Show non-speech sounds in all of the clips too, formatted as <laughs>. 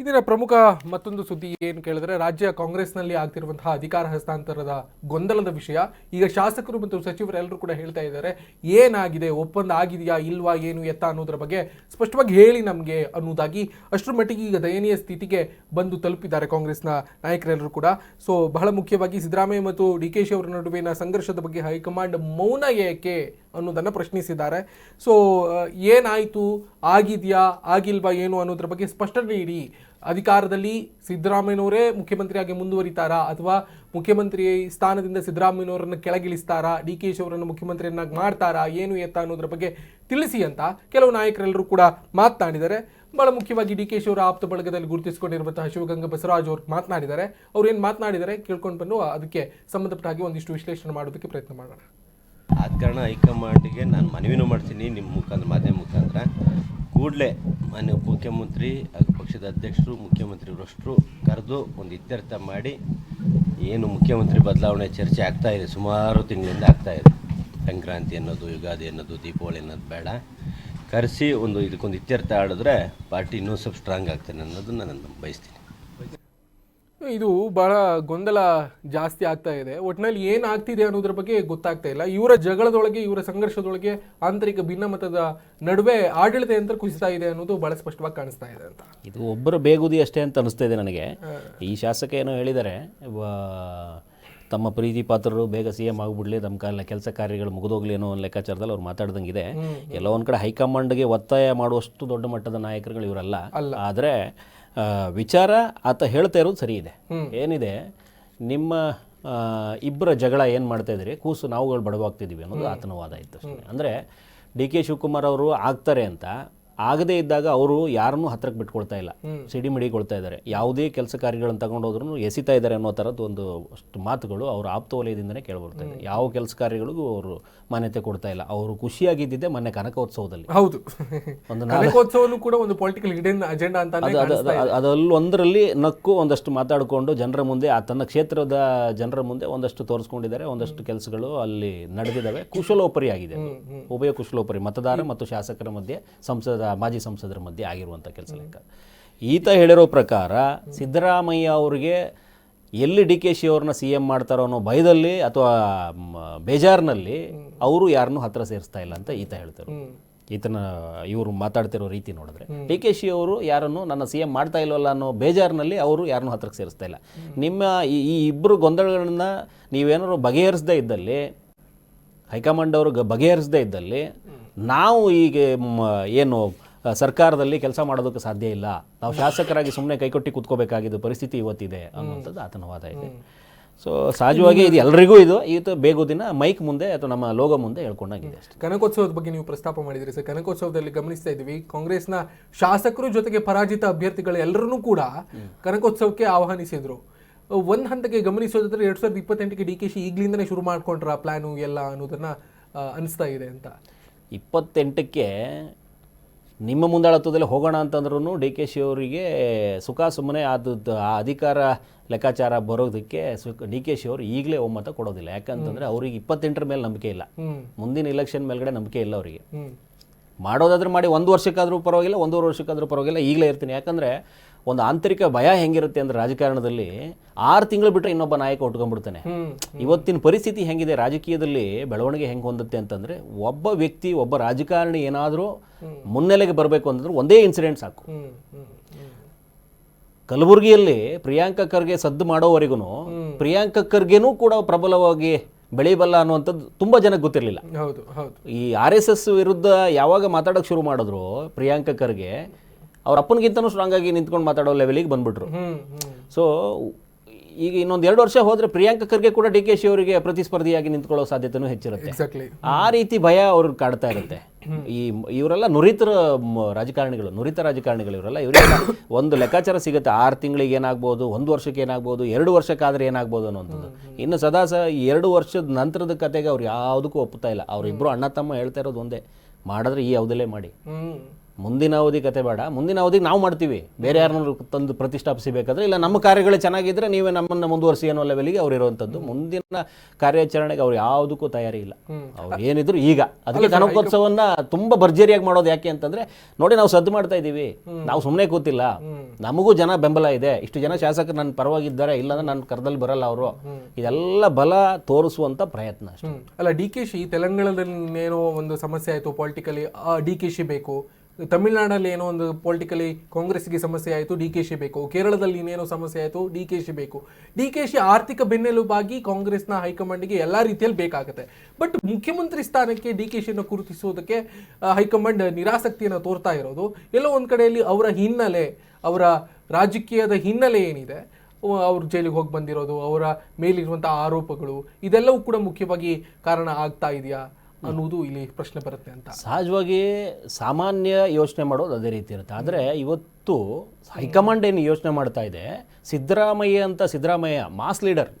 ಇದರ ಪ್ರಮುಖ ಮತ್ತೊಂದು ಸುದ್ದಿ ಏನು ಕೇಳಿದ್ರೆ, ರಾಜ್ಯ ಕಾಂಗ್ರೆಸ್ನಲ್ಲಿ ಆಗ್ತಿರುವಂತಹ ಅಧಿಕಾರ ಹಸ್ತಾಂತರದ ಗೊಂದಲದ ವಿಷಯ. ಈಗ ಶಾಸಕರು ಮತ್ತು ಸಚಿವರೆಲ್ಲರೂ ಕೂಡ ಹೇಳ್ತಾ ಇದ್ದಾರೆ, ಏನಾಗಿದೆ, ಒಪ್ಪಂದ ಆಗಿದೆಯಾ, ಇಲ್ವಾ, ಏನು ಎತ್ತ ಅನ್ನೋದ್ರ ಬಗ್ಗೆ ಸ್ಪಷ್ಟವಾಗಿ ಹೇಳಿ ನಮಗೆ ಅನ್ನೋದಾಗಿ ಅಷ್ಟರ ಮಟ್ಟಿಗೆ ಈಗ ದಯನೀಯ ಸ್ಥಿತಿಗೆ ಬಂದು ತಲುಪಿದ್ದಾರೆ ಕಾಂಗ್ರೆಸ್ನ ನಾಯಕರೆಲ್ಲರೂ ಕೂಡ. ಸೊ ಬಹಳ ಮುಖ್ಯವಾಗಿ ಸಿದ್ದರಾಮಯ್ಯ ಮತ್ತು ಡಿ ಕೆ ಶಿ ಅವರ ನಡುವಿನ ಸಂಘರ್ಷದ ಬಗ್ಗೆ ಹೈಕಮಾಂಡ್ ಮೌನ ಏಕೆ ಅನ್ನೋದನ್ನು ಪ್ರಶ್ನಿಸಿದ್ದಾರೆ. ಸೊ ಏನಾಯಿತು, ಆಗಿದೆಯಾ, ಆಗಿಲ್ವಾ, ಏನು ಅನ್ನೋದ್ರ ಬಗ್ಗೆ ಸ್ಪಷ್ಟನೆ ನೀಡಿ. ಅಧಿಕಾರದಲ್ಲಿ ಸಿದ್ದರಾಮಯ್ಯನವರೇ ಮುಖ್ಯಮಂತ್ರಿಯಾಗಿ ಮುಂದುವರಿತಾರಾ? ಅಥವಾ ಮುಖ್ಯಮಂತ್ರಿ ಸ್ಥಾನದಿಂದ ಸಿದ್ದರಾಮಯ್ಯನವರನ್ನು ಕೆಳಗಿಳಿಸ್ತಾರಾ? ಡಿ ಕೆ ಶಿ ಅವರನ್ನು ಮುಖ್ಯಮಂತ್ರಿಯನ್ನಾಗಿ ಮಾಡ್ತಾರಾ? ಏನು ಎತ್ತ ಅನ್ನೋದ್ರ ಬಗ್ಗೆ ತಿಳಿಸಿ ಅಂತ ಕೆಲವು ನಾಯಕರೆಲ್ಲರೂ ಕೂಡ ಮಾತನಾಡಿದ್ದಾರೆ. ಬಹಳ ಮುಖ್ಯವಾಗಿ ಡಿ ಕೆ ಶಿ ಅವರ ಆಪ್ತ ಬಳಗದಲ್ಲಿ ಗುರುತಿಸಿಕೊಂಡಿರುವಂತಹ ಶಿವಗಂಗಾ ಬಸವರಾಜ್ ಅವರು ಮಾತನಾಡಿದ್ದಾರೆ. ಅವ್ರು ಏನು ಮಾತನಾಡಿದ್ದಾರೆ ಕೇಳ್ಕೊಂಡು ಬಂದು ಅದಕ್ಕೆ ಸಂಬಂಧಪಟ್ಟ ಹಾಗೆ ಒಂದಿಷ್ಟು ವಿಶ್ಲೇಷಣೆ ಮಾಡೋದಕ್ಕೆ ಪ್ರಯತ್ನ ಮಾಡೋಣ. ಆದ ಕಾರಣ ಹೈಕಮಾಂಡಿಗೆ ನಾನು ಮನವಿನೂ ಮಾಡ್ತೀನಿ ನಿಮ್ಮ ಮುಖಾಂತರ, ಮಾಧ್ಯಮ ಮುಖಾಂತರ. ಕೂಡಲೇ ಮಾನ್ಯ ಮುಖ್ಯಮಂತ್ರಿ ಪಕ್ಷದ ಅಧ್ಯಕ್ಷರು ಮುಖ್ಯಮಂತ್ರಿ ಅವರಷ್ಟು ಕರೆದು ಒಂದು ಇತ್ಯರ್ಥ ಮಾಡಿ ಏನು ಮುಖ್ಯಮಂತ್ರಿ ಬದಲಾವಣೆ ಚರ್ಚೆ ಆಗ್ತಾ ಇದೆ, ಸುಮಾರು ತಿಂಗಳಿಂದ ಆಗ್ತಾ ಇದೆ. ಸಂಕ್ರಾಂತಿ ಅನ್ನೋದು, ಯುಗಾದಿ ಅನ್ನೋದು, ದೀಪಾವಳಿ ಅನ್ನೋದು ಬೇಡ. ಕರೆಸಿ ಒಂದು ಇದಕ್ಕೊಂದು ಇತ್ಯರ್ಥ ಆಡಿದ್ರೆ ಪಾರ್ಟಿ ಇನ್ನೂ ಸ್ವಲ್ಪ ಸ್ಟ್ರಾಂಗ್ ಆಗ್ತಾನೆ ಅನ್ನೋದನ್ನು ನಾನು ಬಯಸ್ತೀನಿ. ಇದು ಬಹಳ ಗೊಂದಲ ಜಾಸ್ತಿ ಆಗ್ತಾ ಇದೆ. ಒಟ್ಟಿನಲ್ಲಿ ಏನ್ ಆಗ್ತಿದೆ ಅನ್ನೋದ್ರ ಬಗ್ಗೆ ಗೊತ್ತಾಗ್ತಾ ಇಲ್ಲ. ಇವರ ಜಗಳದೊಳಗೆ ಇವರ ಸಂಘರ್ಷದೊಳಗೆ ಆಂತರಿಕ ಭಿನ್ನಮತದ ನಡುವೆ ಆಡಳಿತ ಯಂತ್ರ ಕುಸಿತಾ ಇದೆ ಅನ್ನೋದು ಬಹಳ ಸ್ಪಷ್ಟವಾಗಿ ಕಾಣಿಸ್ತಾ ಇದೆ ಅಂತ. ಇದು ಒಬ್ಬರ ಬೇಗುದಿ ಅಷ್ಟೇ ಅಂತ ಅನಿಸ್ತಾ ಇದೆ ನನಗೆ. ಈ ಶಾಸಕ ಏನೋ ಹೇಳಿದರೆ ತಮ್ಮ ಪ್ರೀತಿ ಪಾತ್ರರು ಬೇಗ ಸಿ ಎಂ ಆಗಿಬಿಡ್ಲಿ ತಮ್ಮ ಕಾಲ ಕೆಲಸ ಕಾರ್ಯಗಳು ಮುಗಿದೋಗ್ಲಿ ಅನ್ನೋ ಒಂದು ಲೆಕ್ಕಾಚಾರದಲ್ಲಿ ಅವ್ರು ಮಾತಾಡ್ದಂಗಿದೆ. ಎಲ್ಲೋ ಒಂದು ಕಡೆ ಹೈಕಮಾಂಡ್ಗೆ ಒತ್ತಾಯ ಮಾಡುವಷ್ಟು ದೊಡ್ಡ ಮಟ್ಟದ ನಾಯಕರುಗಳು ಇವರಲ್ಲ. ಆದರೆ ವಿಚಾರ ಆತ ಹೇಳ್ತಾ ಇರೋದು ಸರಿ ಇದೆ. ಏನಿದೆ ನಿಮ್ಮ ಇಬ್ಬರ ಜಗಳ ಏನು ಮಾಡ್ತಾ ಇದ್ರಿ ಕೂಸು ನಾವುಗಳು ಬಡವಾಗ್ತಿದ್ದೀವಿ ಅನ್ನೋದು ಆತನ ವಾದ ಇತ್ತು ಅಂದರೆ ಡಿ ಕೆ ಶಿವಕುಮಾರ್ ಅವರು ಆಗ್ತಾರೆ ಅಂತ ಆಗದೇ ಇದ್ದಾಗ ಅವರು ಯಾರನ್ನೂ ಹತ್ರಕ್ಕೆ ಬಿಟ್ಕೊಳ್ತಾ ಇಲ್ಲ. ಸಿಡಿ ಮಿಡಿಕೊಳ್ತಾ ಇದ್ದಾರೆ. ಯಾವುದೇ ಕೆಲಸ ಕಾರ್ಯಗಳನ್ನು ತಗೊಂಡೋದ್ರೂ ಎಸಿತಾ ಇದ್ದಾರೆ ಅನ್ನೋ ಥರದ್ದು ಒಂದು ಅಷ್ಟು ಮಾತುಗಳು ಅವ್ರ ಆಪ್ತ ವಲಯದಿಂದನೇ ಕೇಳಿಬರ್ತಾ ಇದೆ. ಯಾವ ಕೆಲಸ ಕಾರ್ಯಗಳಿಗೂ ಅವರು ಮಾನ್ಯತೆ ಕೊಡ್ತಾ ಇಲ್ಲ. ಅವರು ಖುಷಿಯಾಗಿದ್ದಿದ್ದೆ ಮೊನ್ನೆ ಕನಕೋತ್ಸವದಲ್ಲಿ. ಹೌದು. ಒಂದು ಕನಕೋತ್ಸವನು ಕೂಡ ಒಂದು ಪೊಲಿಟಿಕಲ್ ಹಿಡನ್ ಅಜೆಂಡಾ ಅಂತ ಅದು ಅದು ಅದು- ಅದರಲ್ಲಿ ಒಂದರಲ್ಲಿ ನಕ್ಕು ಒಂದಷ್ಟು ಮಾತಾಡಿಕೊಂಡು ಜನರ ಮುಂದೆ ಆ ತನ್ನ ಕ್ಷೇತ್ರದ ಜನರ ಮುಂದೆ ಒಂದಷ್ಟು ತೋರಿಸ್ಕೊಂಡಿದ್ದಾರೆ. ಒಂದಷ್ಟು ಕೆಲಸಗಳು ಅಲ್ಲಿ ನಡೆದಿದ್ದಾವೆ. ಕುಶಲೋಪರಿ ಆಗಿದೆ. ಉಭಯ ಕುಶಲೋಪರಿ ಮತದಾರ ಮತ್ತು ಶಾಸಕರ ಮಧ್ಯೆ ಸಂಸದ ಮಾಜಿ ಸಂಸದರ ಮಧ್ಯೆ ಆಗಿರುವಂಥ ಕೆಲಸ ಲೆಕ್ಕ. ಈತ ಹೇಳಿರೋ ಪ್ರಕಾರ ಸಿದ್ದರಾಮಯ್ಯ ಅವರಿಗೆ ಎಲ್ಲಿ ಡಿ ಕೆ ಶಿ ಅವ್ರನ್ನ ಸಿ ಎಂ ಮಾಡ್ತಾರೋ ಅನ್ನೋ ಭಯದಲ್ಲಿ ಅಥವಾ ಬೇಜಾರ್ನಲ್ಲಿ ಅವರು ಯಾರನ್ನೂ ಹತ್ರ ಸೇರಿಸ್ತಾ ಇಲ್ಲ ಅಂತ ಈತ ಹೇಳ್ತಾರೆ ಈತನ, ಇವರು ಮಾತಾಡ್ತಿರೋ ರೀತಿ ನೋಡಿದ್ರೆ. ಡಿ ಕೆ ಶಿ ಅವರು ಯಾರನ್ನು ನನ್ನ ಸಿ ಎಂ ಮಾಡ್ತಾ ಇಲ್ವಲ್ಲ ಅನ್ನೋ ಬೇಜಾರಿನಲ್ಲಿ ಅವರು ಯಾರನ್ನೂ ಹತ್ರಕ್ಕೆ ಸೇರಿಸ್ತಾ ಇಲ್ಲ. ನಿಮ್ಮ ಈ ಇಬ್ಬರು ಗೊಂದಲಗಳನ್ನ ನೀವೇನಾದ್ರು ಬಗೆಹರಿಸದೇ ಇದ್ದಲ್ಲಿ ಹೈಕಮಾಂಡ್ ಅವರು ಬಗೆಹರಿಸದೇ ಇದ್ದಲ್ಲಿ ನಾವು ಈಗ ಏನು ಸರ್ಕಾರದಲ್ಲಿ ಕೆಲಸ ಮಾಡೋದಕ್ಕೆ ಸಾಧ್ಯ ಇಲ್ಲ. ನಾವು ಶಾಸಕರಾಗಿ ಸುಮ್ಮನೆ ಕೈಕೊಟ್ಟಿ ಕೂತ್ಕೋಬೇಕಾಗಿದ್ದು ಪರಿಸ್ಥಿತಿ ಇವತ್ತಿದೆ ಅನ್ನುವಂಥದ್ದು ಆತನ ವಾದ ಇದೆ. ಸೊ ಸಹಜವಾಗಿ ಇದು ಎಲ್ರಿಗೂ ಇದು ಈತ ಬೇಗುದಿನ ಮೈಕ್ ಮುಂದೆ ಅಥವಾ ನಮ್ಮ ಲೋಗೋ ಮುಂದೆ ಹೇಳ್ಕೊಂಡಾಗಿದೆ ಅಷ್ಟೇ. ಕನಕೋತ್ಸವದ ಬಗ್ಗೆ ನೀವು ಪ್ರಸ್ತಾಪ ಮಾಡಿದ್ರಿ ಸರ್. ಕನಕೋತ್ಸವದಲ್ಲಿ ಗಮನಿಸ್ತಾ ಇದ್ವಿ ಕಾಂಗ್ರೆಸ್ನ ಶಾಸಕರು ಜೊತೆಗೆ ಪರಾಜಿತ ಅಭ್ಯರ್ಥಿಗಳು ಎಲ್ಲರನ್ನೂ ಕೂಡ ಕನಕೋತ್ಸವಕ್ಕೆ ಆಹ್ವಾನಿಸಿದ್ರು. ಒಂದ್ ಹಂತಕ್ಕೆ ಗಮನಿಸೋದಾದ್ರೆ ಎರಡು ಸಾವಿರದ ಇಪ್ಪತ್ತೆಂಟಕ್ಕೆ ಡಿ ಕೆ ಶಿ ಈಗಲಿಂದನೇ ಶುರು ಮಾಡ್ಕೊಂಡ್ರ ಪ್ಲಾನು ಎಲ್ಲ ಅನ್ನೋದನ್ನು ಅನಿಸ್ತಾ ಇದೆ ಅಂತ. ಇಪ್ಪತ್ತೆಂಟಕ್ಕೆ ನಿಮ್ಮ ಮುಂದಾಳತ್ವದಲ್ಲಿ ಹೋಗೋಣ ಅಂತಂದ್ರೂ ಡಿ ಕೆ ಶಿ ಅವರಿಗೆ ಸುಖ ಸುಮ್ಮನೆ ಆದದ್ದು ಆ ಅಧಿಕಾರ ಲೆಕ್ಕಾಚಾರ ಬರೋದಕ್ಕೆ ಸುಖ ಡಿ ಕೆ ಶಿ ಅವರು ಈಗಲೇ ಒಮ್ಮತ ಕೊಡೋದಿಲ್ಲ. ಯಾಕಂತಂದರೆ ಅವ್ರಿಗೆ ಇಪ್ಪತ್ತೆಂಟರ ಮೇಲೆ ನಂಬಿಕೆ ಇಲ್ಲ. ಮುಂದಿನ ಇಲೆಕ್ಷನ್ ಮೇಲ್ಗಡೆ ನಂಬಿಕೆ ಇಲ್ಲ ಅವರಿಗೆ. ಮಾಡೋದಾದ್ರೆ ಮಾಡಿ ಒಂದು ವರ್ಷಕ್ಕಾದರೂ ಪರವಾಗಿಲ್ಲ ಒಂದೂವರೆ ವರ್ಷಕ್ಕಾದರೂ ಪರವಾಗಿಲ್ಲ ಈಗಲೇ ಇರ್ತೀನಿ. ಯಾಕಂದರೆ ಒಂದು ಆಂತರಿಕ ಭಯ ಹೆಂಗಿರುತ್ತೆ ಅಂದ್ರೆ ರಾಜಕಾರಣದಲ್ಲಿ ಆರು ತಿಂಗಳು ಬಿಟ್ಟರೆ ಇನ್ನೊಬ್ಬ ನಾಯಕ ಉಟ್ಕೊಂಡ್ಬಿಡ್ತಾನೆ. ಇವತ್ತಿನ ಪರಿಸ್ಥಿತಿ ಹೆಂಗಿದೆ? ರಾಜಕೀಯದಲ್ಲಿ ಬೆಳವಣಿಗೆ ಹೆಂಗೆ ಹೊಂದುತ್ತೆ ಅಂತಂದ್ರೆ ಒಬ್ಬ ವ್ಯಕ್ತಿ ಒಬ್ಬ ರಾಜಕಾರಣಿ ಏನಾದರೂ ಮುನ್ನೆಲೆಗೆ ಬರಬೇಕು ಅಂತಂದ್ರೆ ಒಂದೇ ಇನ್ಸಿಡೆಂಟ್ ಸಾಕು. ಕಲಬುರಗಿಯಲ್ಲಿ ಪ್ರಿಯಾಂಕಾ ಖರ್ಗೆ ಸದ್ದು ಮಾಡೋವರೆಗೂ ಪ್ರಿಯಾಂಕಾ ಖರ್ಗೆನೂ ಕೂಡ ಪ್ರಬಲವಾಗಿ ಬೆಳೆಯಬಲ್ಲ ಅನ್ನುವಂಥದ್ದು ತುಂಬ ಜನಕ್ಕೆ ಗೊತ್ತಿರಲಿಲ್ಲ. ಈ ಆರ್ ಎಸ್ ಎಸ್ ವಿರುದ್ಧ ಯಾವಾಗ ಮಾತಾಡೋಕೆ ಶುರು ಮಾಡಿದ್ರು ಪ್ರಿಯಾಂಕಾ ಖರ್ಗೆ ಅವ್ರ ಅಪ್ಪನಿಗಿಂತನೂ ಸ್ಟ್ರಾಂಗ್ ಆಗಿ ನಿಂತ್ಕೊಂಡು ಮಾತಾಡೋ ಲೆವೆಲಿಗೆ ಬಂದ್ಬಿಟ್ರು. ಸೊ ಈಗ ಇನ್ನೊಂದು ಎರಡು ವರ್ಷ ಹೋದ್ರೆ ಪ್ರಿಯಾಂಕ ಖರ್ಗೆ ಕೂಡ ಡಿ ಕೆ ಶಿ ಅವರಿಗೆ ಪ್ರತಿಸ್ಪರ್ಧಿಯಾಗಿ ನಿಂತ್ಕೊಳ್ಳೋ ಸಾಧ್ಯತೆನೂ ಹೆಚ್ಚಿರುತ್ತೆ. ಆ ರೀತಿ ಭಯ ಅವ್ರಿಗೆ ಕಾಡ್ತಾ ಇರುತ್ತೆ. ಈ ಇವರೆಲ್ಲ ನುರಿತರ ಮ್, ರಾಜಕಾರಣಿಗಳು ನುರಿತ ರಾಜಕಾರಣಿಗಳು ಇವರೆಲ್ಲ ಇವರೆಲ್ಲ ಒಂದು ಲೆಕ್ಕಾಚಾರ ಸಿಗುತ್ತೆ. ಆರು ತಿಂಗಳಿಗೆ ಏನಾಗ್ಬೋದು ಒಂದು ವರ್ಷಕ್ಕೆ ಏನಾಗ್ಬೋದು ಎರಡು ವರ್ಷಕ್ಕಾದ್ರೆ ಏನಾಗ್ಬೋದು ಅನ್ನೋಂಥದ್ದು ಇನ್ನು ಸದಾ ಸಹ ಎರಡು ವರ್ಷದ ನಂತರದ ಕತೆಗೆ ಅವ್ರು ಯಾವುದಕ್ಕೂ ಒಪ್ಪುತ್ತಾ ಇಲ್ಲ. ಅವರಿಬ್ಬರು ಅಣ್ಣ ತಮ್ಮ ಹೇಳ್ತಾ ಇರೋದು ಒಂದೇ. ಮಾಡಿದ್ರೆ ಈ ಯಾವುದಲ್ಲೇ ಮಾಡಿ. ಮುಂದಿನ ಅವಧಿ ಕತೆ ಬೇಡ. ಮುಂದಿನ ಅವಧಿಗೆ ನಾವು ಮಾಡ್ತೀವಿ. ಬೇರೆ ಯಾರನ್ನಾದ್ರು ತಂದು ಪ್ರತಿಷ್ಠಾಪಿಸಬೇಕಾದ್ರೆ ಇಲ್ಲ ನಮ್ಮ ಕಾರ್ಯಗಳು ಚೆನ್ನಾಗಿದ್ರೆ ನೀವೇ ನಮ್ಮನ್ನು ಮುಂದುವರಿಸಿ ಅನ್ನೋ ಲೆವೆಲ್ಗೆ ಅವ್ರು ಇರುವಂಥದ್ದು ಮುಂದಿನ ಕಾರ್ಯಾಚರಣೆಗೆ ಅವ್ರು ಯಾವುದಕ್ಕೂ ತಯಾರಿ ಇಲ್ಲ. ಅವ್ರು ಏನಿದ್ರು ಈಗ. ಅದಕ್ಕೆ ಕನಕೋತ್ಸವನ್ನ ತುಂಬಾ ಭರ್ಜರಿಯಾಗಿ ಮಾಡೋದು ಯಾಕೆ ಅಂತಂದ್ರೆ ನೋಡಿ ನಾವು ಸದ್ದು ಮಾಡ್ತಾ ಇದ್ದೀವಿ. ನಾವು ಸುಮ್ಮನೆ ಕೂತಿಲ್ಲ. ನಮಗೂ ಜನ ಬೆಂಬಲ ಇದೆ. ಇಷ್ಟು ಜನ ಶಾಸಕರು ನನ್ನ ಪರವಾಗಿದ್ದಾರೆ ಇಲ್ಲಾಂದ್ರೆ ನನ್ನ ಕರ್ದಲ್ಲಿ ಬರಲ್ಲ ಅವರು. ಇದೆಲ್ಲ ಬಲ ತೋರಿಸುವಂತ ಪ್ರಯತ್ನ ಅಷ್ಟೇ. ಅಲ್ಲ ಡಿ ಕೆ ಶಿ ತೆಲಂಗಾಣದಲ್ಲಿ ಏನೋ ಒಂದು ಸಮಸ್ಯೆ ಆಯಿತು ಪೊಲಿಟಿಕಲಿ ಡಿ ಕೆ ಶಿ ಬೇಕು. ತಮಿಳುನಾಡಲ್ಲಿ ಏನೋ ಒಂದು ಪೊಲಿಟಿಕಲಿ ಕಾಂಗ್ರೆಸ್ಗೆ ಸಮಸ್ಯೆ ಆಯಿತು, ಡಿ ಕೆ ಶಿ ಬೇಕು. ಕೇರಳದಲ್ಲಿ ಇನ್ನೇನೋ ಸಮಸ್ಯೆ ಆಯಿತು, ಡಿ ಕೆ ಶಿ ಬೇಕು. ಡಿ ಕೆ ಶಿ ಆರ್ಥಿಕ ಬೆನ್ನೆಲುಬಾಗಿ ಕಾಂಗ್ರೆಸ್ನ ಹೈಕಮಾಂಡ್ಗೆ ಎಲ್ಲ ರೀತಿಯಲ್ಲಿ ಬೇಕಾಗುತ್ತೆ. ಬಟ್ ಮುಖ್ಯಮಂತ್ರಿ ಸ್ಥಾನಕ್ಕೆ ಡಿ ಕೆ ಶಿಯನ್ನು ಗುರುತಿಸುವುದಕ್ಕೆ ಹೈಕಮಾಂಡ್ ನಿರಾಸಕ್ತಿಯನ್ನು ತೋರ್ತಾ ಇರೋದು. ಎಲ್ಲೋ ಒಂದು ಕಡೆಯಲ್ಲಿ ಅವರ ಹಿನ್ನೆಲೆ, ಅವರ ರಾಜಕೀಯದ ಹಿನ್ನೆಲೆ ಏನಿದೆ ಅವ್ರು ಜೈಲಿಗೆ ಹೋಗಿ ಬಂದಿರೋದು, ಅವರ ಮೇಲಿರುವಂಥ ಆರೋಪಗಳು, ಇದೆಲ್ಲವೂ ಕೂಡ ಮುಖ್ಯವಾಗಿ ಕಾರಣ ಆಗ್ತಾ ಇದೆಯಾ? ಅನ್ನುವುದು ಇಲ್ಲಿ ಪ್ರಶ್ನೆ ಬರುತ್ತೆ ಅಂತ. ಸಹಜವಾಗಿ ಸಾಮಾನ್ಯ ಯೋಚನೆ ಮಾಡೋದು ಅದೇ ರೀತಿ ಇರುತ್ತೆ. ಆದರೆ ಇವತ್ತು ಹೈಕಮಾಂಡ್ ಏನು ಯೋಚನೆ ಮಾಡ್ತಾ ಇದೆ? ಸಿದ್ದರಾಮಯ್ಯ ಅಂತ ಸಿದ್ದರಾಮಯ್ಯ ಮಾಸ್ ಲೀಡರ್.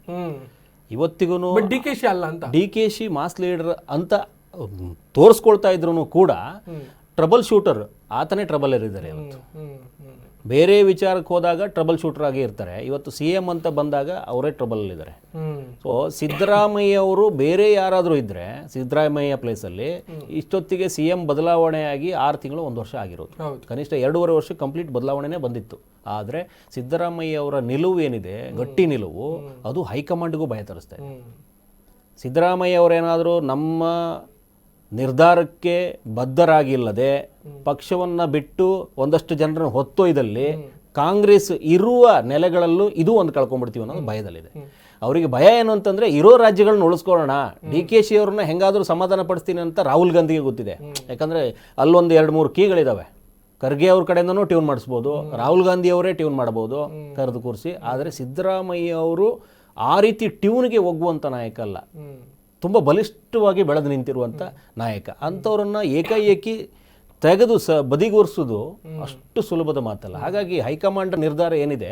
ಇವತ್ತಿಗೂ ಡಿ ಕೆ ಶಿ ಅಲ್ಲ ಅಂತ. D K Shi mass leader ಅಂತ ತೋರಿಸ್ಕೊಳ್ತಾ ಇದ್ರು ಕೂಡ ಟ್ರಬಲ್ ಶೂಟರ್ ಆತನೇ ಟ್ರಬಲ್ ಇರಿದ್ದಾರೆ ಇವತ್ತು. ಬೇರೆ ವಿಚಾರಕ್ಕೆ ಹೋದಾಗ ಟ್ರಬಲ್ ಶೂಟರ್ ಆಗಿ ಇರ್ತಾರೆ. ಇವತ್ತು ಸಿ ಎಂ ಅಂತ ಬಂದಾಗ ಅವರೇ ಟ್ರಬಲ್ ಇದ್ದಾರೆ ಹ್ಮ್. ಸೊ ಸಿದ್ದರಾಮಯ್ಯ ಅವರು ಬೇರೆ ಯಾರಾದರೂ ಇದ್ದರೆ ಸಿದ್ದರಾಮಯ್ಯ ಪ್ಲೇಸಲ್ಲಿ ಇಷ್ಟೊತ್ತಿಗೆ ಸಿ ಎಂ ಬದಲಾವಣೆಯಾಗಿ ಆರು ತಿಂಗಳು ಒಂದು ವರ್ಷ ಆಗಿರೋದು. ಕನಿಷ್ಠ ಎರಡೂವರೆ ವರ್ಷ ಕಂಪ್ಲೀಟ್ ಬದಲಾವಣೆನೇ ಬಂದಿತ್ತು. ಆದರೆ ಸಿದ್ದರಾಮಯ್ಯ ಅವರ ನಿಲುವು ಏನಿದೆ ಗಟ್ಟಿ ನಿಲುವು ಅದು ಹೈಕಮಾಂಡ್ಗೂ ಭಯ ತರಿಸ್ತಾ ಇದೆ. ಸಿದ್ದರಾಮಯ್ಯ ಅವರೇನಾದರೂ ನಮ್ಮ ನಿರ್ಧಾರಕ್ಕೆ ಬದ್ಧರಾಗಿಲ್ಲದೆ ಪಕ್ಷವನ್ನು ಬಿಟ್ಟು ಒಂದಷ್ಟು ಜನರನ್ನು ಹೊತ್ತೊಯ್ದಲ್ಲಿ ಕಾಂಗ್ರೆಸ್ ಇರುವ ನೆಲೆಗಳಲ್ಲೂ ಇದು ಒಂದು ಕಳ್ಕೊಂಡ್ಬಿಡ್ತೀವಿ ಅನ್ನೋದು ಭಯದಲ್ಲಿದೆ. ಅವರಿಗೆ ಭಯ ಏನು ಅಂತಂದ್ರೆ ಇರೋ ರಾಜ್ಯಗಳನ್ನ ಉಳಿಸ್ಕೊಳ್ಳೋಣ. ಡಿ ಕೆ ಶಿ ಅವ್ರನ್ನ ಹೆಂಗಾದ್ರೂ ಸಮಾಧಾನ ಪಡಿಸ್ತೀನಿ ಅಂತ ರಾಹುಲ್ ಗಾಂಧಿಗೆ ಗೊತ್ತಿದೆ. ಯಾಕಂದ್ರೆ ಅಲ್ಲೊಂದು ಎರಡು ಮೂರು ಕೀಗಳಿದಾವೆ. ಖರ್ಗೆ ಅವ್ರ ಕಡೆಯಿಂದನೂ ಟ್ಯೂನ್ ಮಾಡಿಸ್ಬೋದು ರಾಹುಲ್ ಗಾಂಧಿ ಅವರೇ ಟ್ಯೂನ್ ಮಾಡ್ಬೋದು ಕರೆದು ಕೂರಿಸಿ. ಆದರೆ ಸಿದ್ದರಾಮಯ್ಯ ಅವರು ಆ ರೀತಿ ಟ್ಯೂನ್ಗೆ ಹೋಗುವಂಥ ನಾಯಕ ಅಲ್ಲ ತುಂಬ ಬಲಿಷ್ಠವಾಗಿ ಬೆಳೆದು ನಿಂತಿರುವಂಥ ನಾಯಕ. ಅಂಥವ್ರನ್ನ ಏಕಾಏಕಿ ತೆಗೆದು ಸ ಬದಿಗೂರಿಸೋದು ಅಷ್ಟು ಸುಲಭದ ಮಾತಲ್ಲ. ಹಾಗಾಗಿ ಹೈಕಮಾಂಡ್ ನಿರ್ಧಾರ ಏನಿದೆ?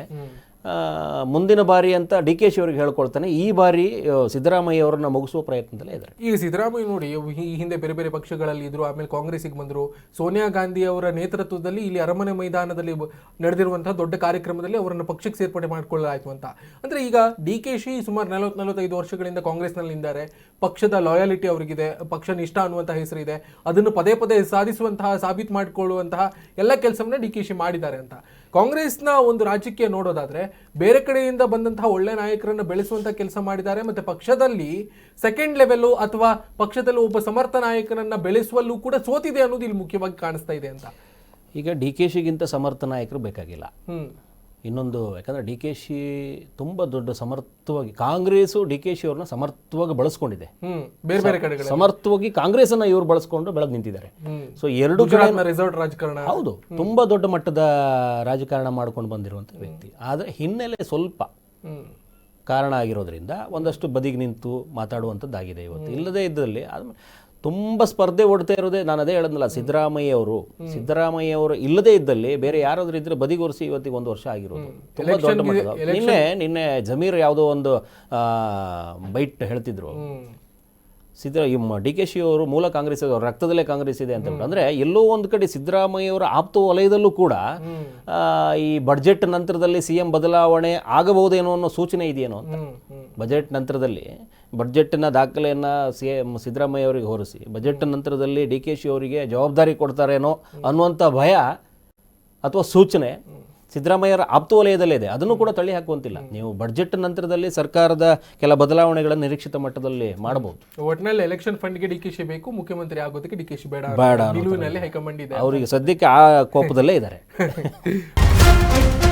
ಮುಂದಿನ ಬಾರಿ ಅಂತ ಡಿ ಕೆ ಶಿ ಅವರಿಗೆ ಹೇಳ್ಕೊಳ್ತಾನೆ ಈ ಬಾರಿ ಸಿದ್ದರಾಮಯ್ಯ ಅವರನ್ನ ಮುಗಿಸುವ ಪ್ರಯತ್ನದಲ್ಲೇ ಇದ್ದಾರೆ. ಈಗ ಸಿದ್ದರಾಮಯ್ಯ ನೋಡಿ ಈ ಹಿಂದೆ ಬೇರೆ ಬೇರೆ ಪಕ್ಷಗಳಲ್ಲಿ ಇದ್ರು, ಆಮೇಲೆ ಕಾಂಗ್ರೆಸ್ಸಿಗೆ ಬಂದರು. ಸೋನಿಯಾ ಗಾಂಧಿ ಅವರ ನೇತೃತ್ವದಲ್ಲಿ ಇಲ್ಲಿ ಅರಮನೆ ಮೈದಾನದಲ್ಲಿ ನಡೆದಿರುವಂತಹ ದೊಡ್ಡ ಕಾರ್ಯಕ್ರಮದಲ್ಲಿ ಅವರನ್ನು ಪಕ್ಷಕ್ಕೆ ಸೇರ್ಪಡೆ ಮಾಡಿಕೊಳ್ಳಲಾಯಿತು ಅಂತ. ಅಂದ್ರೆ ಈಗ ಡಿ ಕೆ ಶಿ ಸುಮಾರು ನಲವತ್ತು, ನಲವತ್ತೈದು ವರ್ಷಗಳಿಂದ ಕಾಂಗ್ರೆಸ್ನಲ್ಲಿ ಇದ್ದಾರೆ ಪಕ್ಷದ ಲಾಯಾಲಿಟಿ ಅವರಿಗಿದೆ, ಪಕ್ಷ ನಿಷ್ಠ ಅನ್ನುವಂತಹ ಹೆಸರಿದೆ. ಅದನ್ನು ಪದೇ ಪದೇ ಸಾಧಿಸುವಂತಹ, ಸಾಬೀತು ಮಾಡಿಕೊಳ್ಳುವಂತಹ ಎಲ್ಲ ಕೆಲಸವನ್ನ ಡಿ ಕೆ ಶಿ ಮಾಡಿದ್ದಾರೆ ಅಂತ. ಕಾಂಗ್ರೆಸ್ನ ಒಂದು ರಾಜಕೀಯ ನೋಡೋದಾದರೆ ಬೇರೆ ಕಡೆಯಿಂದ ಬಂದಂತಹ ಒಳ್ಳೆ ನಾಯಕರನ್ನು ಬೆಳೆಸುವಂಥ ಕೆಲಸ ಮಾಡಿದ್ದಾರೆ ಮತ್ತು ಪಕ್ಷದಲ್ಲಿ ಸೆಕೆಂಡ್ ಲೆವೆಲ್ಲು ಅಥವಾ ಪಕ್ಷದಲ್ಲಿ ಒಬ್ಬ ಸಮರ್ಥ ನಾಯಕರನ್ನು ಬೆಳೆಸುವಲ್ಲೂ ಕೂಡ ಸೋತಿದೆ ಅನ್ನೋದು ಇಲ್ಲಿ ಮುಖ್ಯವಾಗಿ ಕಾಣಿಸ್ತಾ ಇದೆ ಅಂತ. ಈಗ ಡಿ ಕೆ ಶಿಗಿಂತ ಸಮರ್ಥ ನಾಯಕರು ಬೇಕಾಗಿಲ್ಲ. ಇನ್ನೊಂದು ಯಾಕಂದ್ರೆ ಡಿ ಕೆ ಶಿ ತುಂಬ ದೊಡ್ಡ ಸಮರ್ಥವಾಗಿ ಕಾಂಗ್ರೆಸ್ಸು ಡಿ ಕೆ ಶಿ ಅವ್ರನ್ನ ಸಮರ್ಥವಾಗಿ ಬಳಸ್ಕೊಂಡಿದೆ. ಬೇರೆ ಬೇರೆ ಕಡೆ ಸಮರ್ಥವಾಗಿ ಕಾಂಗ್ರೆಸ್ಸನ್ನ ಇವರು ಬಳಸ್ಕೊಂಡು ಬೆಳೆದು ನಿಂತಿದ್ದಾರೆ. ಸೊ ಎರಡು ಕಡೆ ರೆಸಾರ್ಟ್ ರಾಜಕಾರಣ. ಹೌದು ತುಂಬಾ ದೊಡ್ಡ ಮಟ್ಟದ ರಾಜಕಾರಣ ಮಾಡ್ಕೊಂಡು ಬಂದಿರುವಂಥ ವ್ಯಕ್ತಿ. ಆದರೆ ಹಿನ್ನೆಲೆ ಸ್ವಲ್ಪ ಕಾರಣ ಆಗಿರೋದ್ರಿಂದ ಒಂದಷ್ಟು ಬದಿಗೆ ನಿಂತು ಮಾತಾಡುವಂಥದ್ದಾಗಿದೆ ಇವತ್ತು. ಇಲ್ಲದೇ ಇದ್ದಲ್ಲಿ ತುಂಬ ಸ್ಪರ್ಧೆ ಓಡ್ತಾ ಇರೋದೇ ನಾನು ಅದೇ ಹೇಳಿದ್ನಲ್ಲ ಸಿದ್ದರಾಮಯ್ಯ ಅವರು ಸಿದ್ದರಾಮಯ್ಯ ಅವರು ಇಲ್ಲದೇ ಇದ್ದಲ್ಲಿ ಬೇರೆ ಯಾರಾದರೂ ಇದ್ರೆ ಬದಿಗೊರಿಸಿ ಇವತ್ತಿಗೆ ಒಂದು ವರ್ಷ ಆಗಿರೋದು. ತುಂಬ ದೊಡ್ಡ ಮಟ್ಟದ ನಿನ್ನೆ ನಿನ್ನೆ ಜಮೀರ್ ಯಾವುದೋ ಒಂದು ಬೈಟ್ ಹೇಳ್ತಿದ್ರು. ಹ್ಮ್ ಸಿದ್ದರ ಡಿ ಕೆ ಶಿ ಅವರು ಮೂಲ ಕಾಂಗ್ರೆಸ್ ಅವ್ರ ರಕ್ತದಲ್ಲೇ ಕಾಂಗ್ರೆಸ್ ಇದೆ ಅಂತ ಅಂದ್ರೆ ಎಲ್ಲೋ ಒಂದು ಕಡೆ ಸಿದ್ದರಾಮಯ್ಯ ಅವರ ಆಪ್ತ ವಲಯದಲ್ಲೂ ಕೂಡ ಈ ಬಡ್ಜೆಟ್ ನಂತರದಲ್ಲಿ ಸಿ ಎಂ ಬದಲಾವಣೆ ಆಗಬಹುದೇನೋ ಅನ್ನೋ ಸೂಚನೆ ಇದೆಯೇನೋ ಅಂತ. ಬಜೆಟ್ ನಂತರದಲ್ಲಿ ಬಡ್ಜೆಟ್ನ ದಾಖಲೆಯನ್ನು ಸಿ ಎಂ ಸಿದ್ದರಾಮಯ್ಯ ಅವರಿಗೆ ಹೊರಿಸಿ ಬಜೆಟ್ ನಂತರದಲ್ಲಿ ಡಿ ಕೆ ಶಿ ಅವರಿಗೆ ಜವಾಬ್ದಾರಿ ಕೊಡ್ತಾರೇನೋ ಅನ್ನುವಂಥ ಭಯ ಅಥವಾ ಸೂಚನೆ ಸಿದ್ದರಾಮಯ್ಯರ ಆಪ್ತ ವಲಯದಲ್ಲೇ ಇದೆ ಅದನ್ನು ಕೂಡ ತಳ್ಳಿ ಹಾಕುವಂತಿಲ್ಲ. ನೀವು ಬಡ್ಜೆಟ್ ನಂತರದಲ್ಲಿ ಸರ್ಕಾರದ ಕೆಲ ಬದಲಾವಣೆಗಳನ್ನು ನಿರೀಕ್ಷಿತ ಮಟ್ಟದಲ್ಲಿ ಮಾಡಬಹುದು. ಒಟ್ಟಿನಲ್ಲಿ ಎಲೆಕ್ಷನ್ ಫಂಡ್ಗೆ ಡಿ ಕೆ ಶಿ ಬೇಕು ಮುಖ್ಯಮಂತ್ರಿ ಆಗೋದಕ್ಕೆ ಡಿ ಕೆ ಶಿ ಬೇಡ ಬೇಡ ಹೈಕಮಾಂಡ್ ಇದೆ ಅವರಿಗೆ ಸದ್ಯಕ್ಕೆ ಆ ಕೋಪದಲ್ಲೇ ಇದ್ದಾರೆ. <laughs>